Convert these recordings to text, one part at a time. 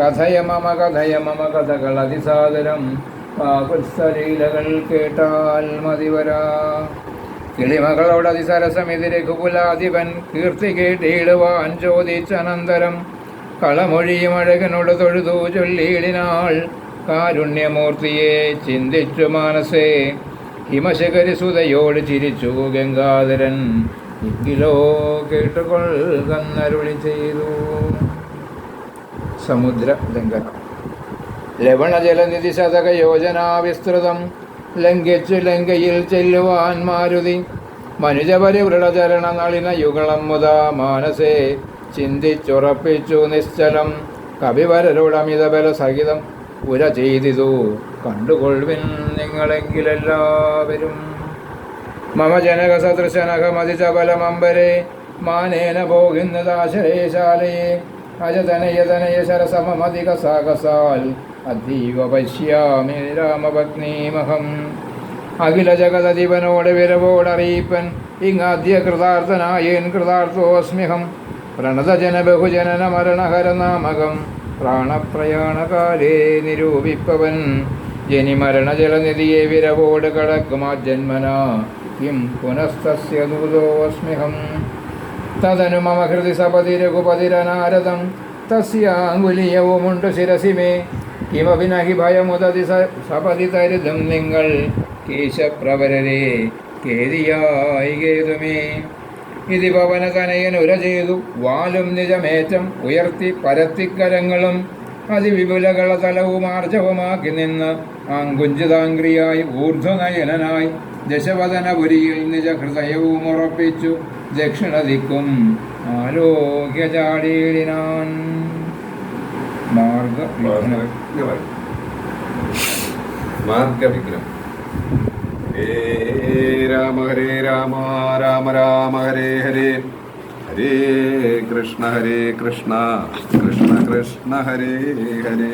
കഥയ മമ കഥയ മമ കഥകൾ അതിസാദരം. പാകുത്സലീലകൾ കേട്ടാൽ മതിവരാ കിളിമകളോട് അതിസരസമിതി കുകുലാധിപൻ കീർത്തി കേട്ടിടുവാൻ ചോദിച്ചനന്തരം. കളമൊഴിയും അഴകനോട് തൊഴുതു ചൊല്ലിയിടിനാൾ. കാരുണ്യമൂർത്തിയെ ചിന്തിച്ചു മാനസേ. ഹിമശകരി സുതയോട് ചിരിച്ചു ഗംഗാധരൻ. എങ്കിലോ കേട്ടുകൊള്ളുകന്നരുളി ചെയ്തു. സമുദ്ര ലംഘനം ലവണജലനിധി ശതക യോജനാ വിസ്തൃതം ലംഘിച്ചു ലങ്കയിൽ ചെല്ലുവാൻ മാരുതി. മനുജപരിവൃഢചരണ നളിന യുഗളം മുതാ മാനസേ ചിന്തിച്ചുറപ്പിച്ചു നിശ്ചലം കവിവരരോടമിതബല സഹിതം ഉര ചെയ്തിതു കണ്ടുകൊള്ളുവിൻ നിങ്ങളെങ്കിലെല്ലാവരും. മമ ജനക സദൃശനകമതിചബലമമ്പരെ മാനേന പോകുന്നതാശരേശാലയെ അജതനയതനയ അതീവ പശ്യാമി രാമപത്നീമഹം അഖില ജഗതധിപനോട് വിരവോടറിയിപ്പൻ। ഇങ്ങാദ്യ കൃതാർത്ഥനായേൻ കൃതാർത്ഥോസ്മ്യഹം പ്രണതജന ബഹുജനന മരണഹരനാമകം। പ്രാണപ്രയാണകാലേ നിരൂപിപ്പവൻ। ജനിമരണജലനിധിയെ വിരവോട് കടക്കുമാ ജന്മന। കിം പുനസ്തസ്യ ദൂതോസ്മ്യഹം തദനു മമ ഹൃദി സപതി രഘുപതിരനാരദം തസ്യാങ്കുലീയവുമുണ്ട് ശിരസി മേ. കിമപി നഹി ഭയമുദതി സപതി തരുതും നിങ്ങൾ. കേശപ്രവരരെ കേതിയായി കേതുമേ ഇതി പവന കനയനുര ചെയ്തു. വാലും നിജമേറ്റം ഉയർത്തി പരത്തിക്കരങ്ങളും അതിവിപുലകള തലവും ആർജവമാക്കി നിന്ന് ആങ്കുഞ്ചിതാംഗ്രിയായി ഊർധ്വനയനായി ദശവദനപുരിയിൽ നിജ ഹൃദയവും ഉറപ്പിച്ചു. ദക്ഷിണദിക്കും ആലോക്യ ചാടിയിടിനാൻ മാർഗ മാർഗവിഘ്നം. ഹേ രാമ ഹരേ രാമ രാമ രാമ ഹരേ ഹരേ. ഹരേ കൃഷ്ണ ഹരേ കൃഷ്ണ കൃഷ്ണ കൃഷ്ണ ഹരേ ഹരേ.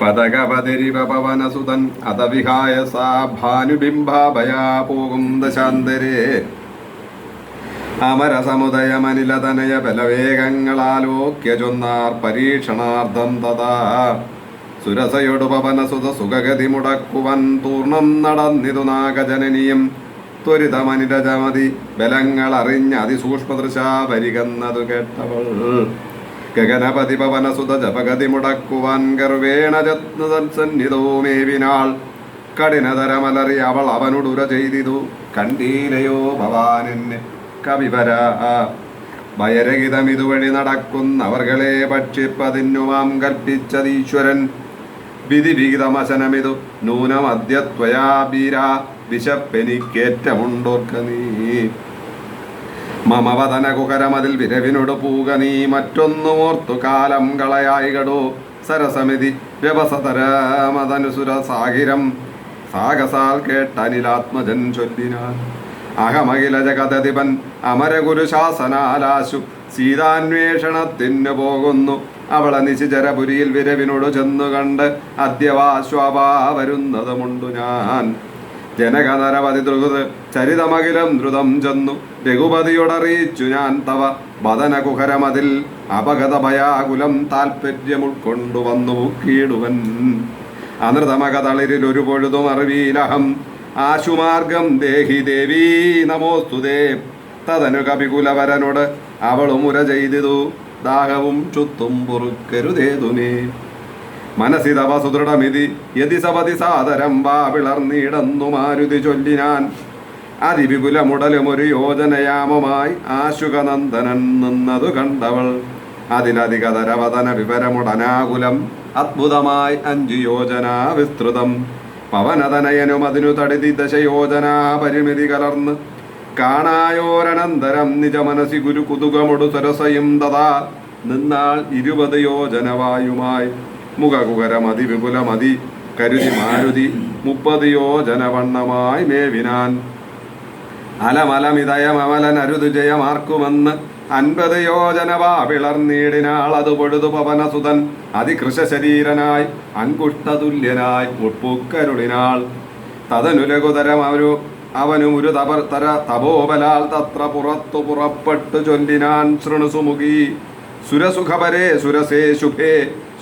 പദകപതിരിവ പവനസുതൻ അതവിഹായ സാ ഭാനുബിംബാഭയാ പോകും ദശാന്തരേ. അമരസമുദയമനിലതനയ ബലവേഗങ്ങളാലോക്യ ചൊന്നാർ പരീക്ഷണാർത്ഥം തഥാ. സുരസയൊടുപവന സുത സുഖഗതി മുടക്കുവൻ തൂർണം നടന്നിതു നാഗജനനിയും ത്വരിതമനിരജമതി ബലങ്ങൾ അറിഞ്ഞ അതിസൂക്ഷ്മദൃശാ പരികന്നതു കേട്ടവൾ. ഗഗനപതി പവനസുത ജപഗതി മുടക്കുവാൻ ഗർവേണ ജത്നസന്നിധോ മേവിനാൾ. കഠിനതരമലറി അവൾ അവനുടുര ചെയ്തിതു. കണ്ടീലയോ ഭവാനെന്നെ. കവിവര. ഭയരഹിതമിതുവഴി നടക്കുന്നവർകളെ ഭക്ഷിപ്പതിന്നുമാം കൽപ്പിച്ചതീശ്വരൻ വിധി വിഹിതമശനമിതു നൂനമദ്യത്വയാ ബീര വിശപ്പെനിക്കേറ്റമുണ്ടോർക്ക നീ. മമവദന കുകരമതിൽ വിരവിനോട് പൂക നീ. മറ്റൊന്നു ഓർത്തു കാലം കളയായികടോ സരസമിതി വ്യവസതരമതനുസുര സാഹിരം. സാഗസാൽ കേട്ടനിലാത്മജൻ ചൊല്ലിനാൻ. അഹമഖില ജഗതധിപൻ അമരഗുരു ശാസനാലാശു സീതാന്വേഷണത്തിനു പോകുന്നു. അവളെ നിശിചരപുരിയിൽ വിരവിനോട് ചെന്നു കണ്ട് അദ്യവാശ്വാപാ വരുന്നതുമുണ്ടു ഞാൻ. ജനകനരപതി ദ്രുത് ചരിതമകിലം ദ്രുതം ചെന്നു. രഘുപതിയോടറിയിച്ചു ഞാൻ തവ. വദനകുഹരമതിൽ അപഗത ഭയാകുലം താൽപ്പര്യം ഉൾക്കൊണ്ടുവന്നു മുക്കിയിടുവൻ അനൃതമകതളിരിൽ ഒരു പൊഴുതും അറിവീലഹം. ആശുമാർഗം ദേഹി ദേവി നമോസ്തുതേ തതനു കപികുലവരനോട് അവളും ഉര ചെയ്തിതു. ദാഹവും ചുത്തും പൊറുക്കരുതേതുമേ മനസ്സിതവ സുദൃഢമിതി യതി സാദരം വാ വിളർന്നിടന്നു മാരുതി ചൊല്ലിനാൻ അതിവിപുലമുടലുമൊരു യോജനയാമമായി ആശുകനന്ദനൻ നിന്നതു കണ്ടവൾ. അതിലധികതരവതന വിവരമുടനാകുലം അത്ഭുതമായി അഞ്ചു യോജന വിസ്തൃതം പവനതനയനും അതിനു തടിതി ദശയോജനാ പരിമിതി കലർന്ന്. കാണായോരനന്തരം നിജ മനസി ഗുരു കുതുകമൊടു സരസയും തഥാ. നിന്നാൾ ഇരുപത് യോജനവായുമായി. മുഖകുകരമതി വിപുലമതി കരുതി മാരുതി മുപ്പത് യോജനവണ്ണമായി മേവിനാൻ. അലമലമിതയമലൻ അരുതു ജയമാർക്കുമെന്ന് അൻപത് യോജനവാ വിളർന്നീടിനാൾ അത് പൊഴുതു പവനസുതൻ. അതികൃശ ശരീരനായി അൻകുഷ്ടതുല്യനായി തതനുലകുതരം അവരു അവനും ഒരു തപർ തര തപോബലാൽ തത്ര പുറത്തു പുറപ്പെട്ടു ചൊല്ലിനാൻ ശൃണുസുമുഖി. സുരസുഖപരേ സുരസേ ശുഭേ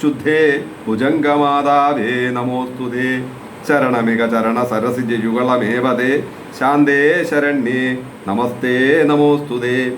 ശുദ്ധേ ഭുജംഗമാതാവേ നമോസ്തുതേ. ചരണമിക ചരണ സരസിജ യുഗളമേവതേ ശാന്തേ ശരണ്യേ നമസ്തേ നമോസ്തുതേ.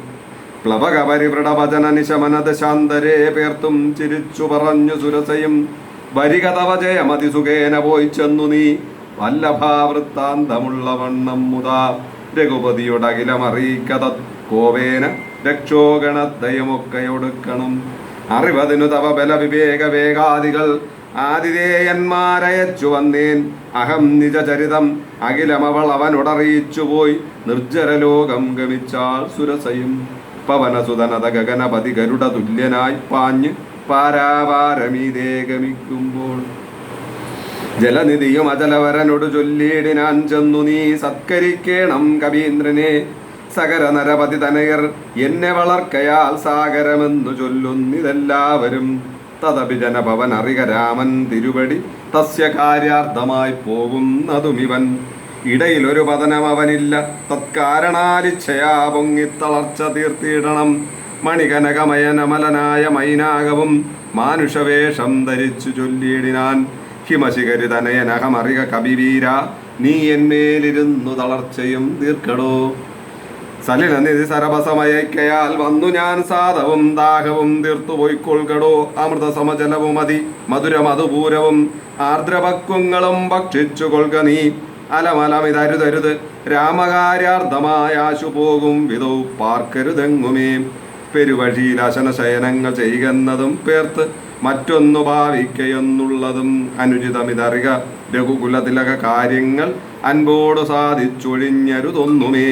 പ്ലവകപരിവൃടവചന നിശമനത ശാന്തരേ പേർത്തും ചിരിച്ചു പറഞ്ഞു സുരസയും. വരിക തവ ജയമതിസുഖേന പോയി ചെന്നു നീ. വല്ലഭാവൃത്താന്തമുള്ള വണ്ണം മുതാ രഘുപതിയുടകിലമറിയിക്കത കോവേന രക്ഷോഗണദയമൊക്കെയൊടുക്കണം. അറിവതിനു തവ ബല വിവേക വേഗാദികൾ ആതിഥേയന്മാരയച്ചു വന്നേൻ അഹം നിജചരിതം. അഖിലമവൾ അവനുടറിയിച്ചുപോയി നിർജരലോകം ഗമിച്ചാൽ സുരസയും. പവനസുതനത ഗഗനപതി ഗരുഡ തുല്യനായി പാഞ്ഞ് പാരാവാരമീതേ ഗമിക്കുമ്പോൾ ജലനിധിയും അചലവരനോട് ചൊല്ലിയിടിനാൻ ചെന്നു നീ സത്കരിക്കേണം കവീന്ദ്രനെ. സകര നരപതി തനയർ എന്നെ വളർക്കയാൽ സാഗരമെന്നു ചൊല്ലുന്നിതെല്ലാവരും. തദപി ജനഭവൻ അറിക രാമൻ തിരുവടി തസ്യ കാര്യാർത്ഥമായി പോകുന്നതുമിവൻ. ഇവൻ ഇടയിലൊരു പതനം അവനില്ല തത്കാരണാലിച്ഛയാ പൊങ്ങി തളർച്ച തീർത്തിയിടണം. മണികനകമയനമലനായ മൈനാകവും മാനുഷവേഷം ധരിച്ചു ചൊല്ലിയിടിനാൻ ഹിമശിഖരി തനയനഹമറിക കവിവീര നീ എന്മേലിരുന്നു തളർച്ചയും തീർക്കടോ. സലില നിധി സരഭസമയക്കയാൽ വന്നു ഞാൻ സാധവും ദാഹവും തീർത്തു പോയിക്കൊൾകടോ അമൃത സമജലവും മധുര മധുപൂരവും ആർദ്രപക്വങ്ങളും ഭക്ഷിച്ചു കൊൽക നീ. അലമലമിതരുതരുത് രാമകാര്യാർത്ഥമായാശു പോകും വിധൗ പാർക്കരുതെങ്ങുമേ. പെരുവഴിയിൽ അശനശയനങ്ങൾ ചെയ്യുന്നതും പേർത്ത് മറ്റൊന്നു ഭാവിക്കയെന്നുള്ളതും അനുചിതമിതറിക രഘുകുലതിലക കാര്യങ്ങൾ അൻപോട് സാധിച്ചൊഴിഞ്ഞരുതൊന്നുമേ.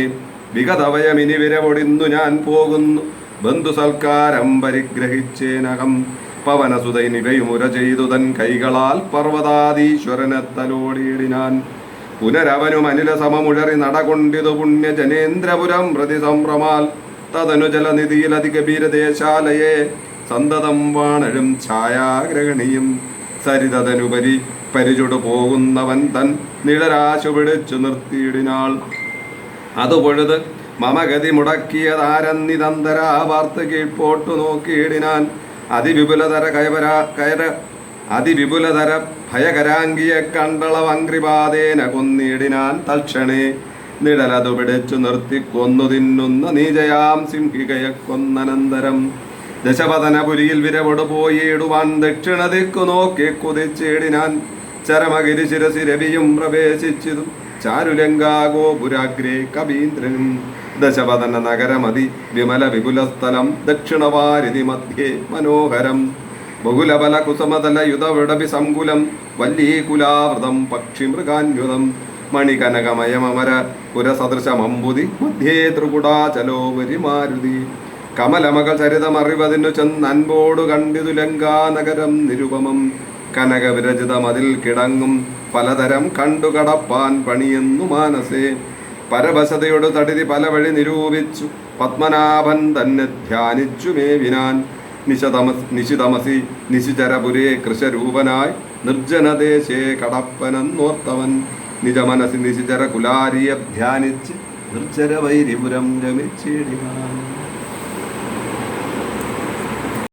വിഗതവയമിനി വിരവൊടിന്നു ഞാൻ പോകുന്നു. ബന്ധുസൽക്കാരം പരിഗ്രഹിച്ചേനകം പവനസുതൈനികയുമുര ചെയ്തു തൻ കൈകളാൽ പർവതാദീശ്വരനെ തലോടിയിടിനാൻ പുനരവനും സമമുഴറി നടകൊണ്ടിതു പുണ്യ ജനേന്ദ്രപുരം പ്രതി ബീരദേശാലയെ സന്തതം വാണഴും ഛായാഗ്രഹണിയും സരിതനുപരി പരിചുടു പോകുന്നവൻ തൻ നിഴരാശു പിടിച്ചു നിർത്തിയിടിനാൾ. അത് പൊഴുത് മമഗതി മുടക്കിയതാരന്നിതന്തരാ വാർത്ത കീഴ്പോട്ടു നോക്കിയിടിനാൻ. അതിവിപുലതര കൈവരാ കയര അതിവിപുലതര ഭയകരാങ്കിയെ കണ്ടളവങ്ക്രിപാതേന കൊന്നിടിനാൻ തൽക്ഷണേ നിഴലതു പിടിച്ചു നിർത്തി കൊന്നു തിന്നുന്ന. നീജയാം സിംഹികയെ കൊന്നനന്തരം. ദശപതനപുരിയിൽ വിരവോട് പോയിടുവാൻ ദക്ഷിണ ദിക്കു നോക്കി കുതിച്ചിടിനാൻ ചരമഗിരി ശിരസി രവിയും പ്രവേശിച്ചതും. ചാരുലങ്കാഗോപുരാഗ്രേ കവീന്ദ്രനും ദശപതന നഗരമതി വിമല വിപുല സ്ഥലം ദക്ഷിണവാരിധി മധ്യേ മനോഹരം. ബഹുലബല കുസമതല യുധവിടപി സങ്കുലം വല്ലീകുലാവൃതം പക്ഷിമൃഗാന്യുതം മണികനകമയമര പുരസദൃശമമ്പുതി മധ്യേ ത്രികുടാചലോപരി മാരുതി കമലമകൾ ചരിതമറിവതിനു ചെന്നൻപോടു കണ്ടിതു ലങ്കാനഗരം നിരുപമം. കനകവിരചിത അതിൽ കിടങ്ങും പലതരം കണ്ടു കടപ്പാൻ പണിയെന്നു മാനസേ. പരവശതയോട് തടിതി പല വഴി നിരൂപിച്ചു. പത്മനാഭൻ തന്നെ ധ്യാനിച്ചു മേവിനാൻ. നിശതമസ് നിശിതമസി നിശിചരപുരേ കൃശരൂപനായി നിർജനദേശേ കടപ്പനെന്നോർത്തവൻ. നിജമനസി നിശിചര കുലാരിയ ധ്യാനിച്ച് നിർച്ചര വൈരിപുരം രമിച്ചിടിനാൻ